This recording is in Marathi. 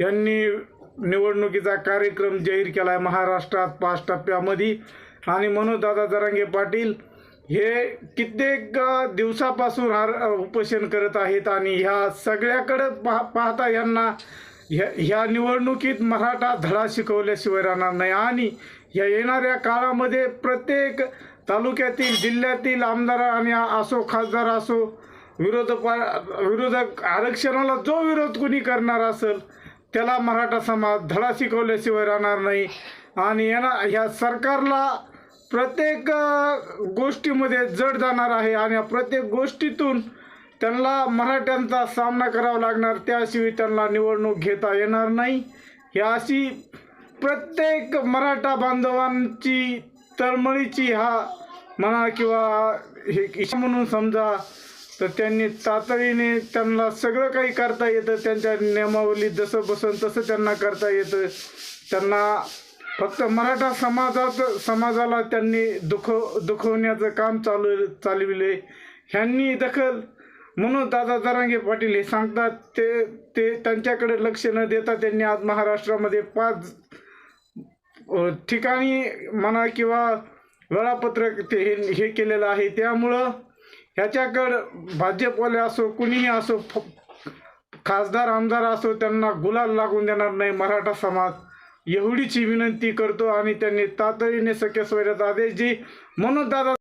यांनी निवडणुकीचा कार्यक्रम जाहीर केला आहे महाराष्ट्रात पाच टप्प्यामध्ये. आणि मनोजदादा जरांगे पाटील हे कित्येक दिवसापासून हा उपोषण करत आहेत आणि ह्या सगळ्याकडे पाह पाहता यांना ह्या ह्या निवडणुकीत मराठा धडा शिकवल्याशिवाय राहणार नाही. आणि ह्या येणाऱ्या काळामध्ये प्रत्येक तालुक्यातील जिल्ह्यातील आमदार आणि असो खासदार असो विरोध विरोधक आरक्षणाला जो विरोध कुणी करणार असेल त्याला मराठा समाज धडा शिकवल्याशिवाय राहणार नाही. आणि यांना ह्या सरकारला प्रत्येक गोष्टीमध्ये जड जाणार आहे आणि या प्रत्येक गोष्टीतून त्यांना मराठ्यांचा सामना करावा लागणार. त्याशिवाय त्यांना निवडणूक घेता येणार नाही. ह्या अशी प्रत्येक मराठा बांधवांची तळमळीची हा म्हणा किंवा हे म्हणून समजा तर त्यांनी तातडीने त्यांना सगळं काही करता येतं त्यांच्या नियमावलीत जसं बसन तसं त्यांना करता येतं. त्यांना फक्त मराठा समाजात समाजाला त्यांनी दुख दुखवण्याचं काम चालू चालविले. ह्यांनी दखल म्हणून दादा जरांगे पाटील हे सांगतात ते ते त्यांच्याकडे लक्ष न देता त्यांनी आज महाराष्ट्रामध्ये पाच ठिकाणी म्हणा किंवा वेळापत्रक ते हे हे केलेलं आहे. त्यामुळं ह्याच्याकडं भाजपवाले असो कुणीही असो फ खासदार आमदार असो त्यांना गुलाल लागून देणार नाही मराठा समाज. एवढीची विनंती करतो आणि त्यांनी तातडीने सख्या सोयऱ्याचा आदेश जी म्हणून दादा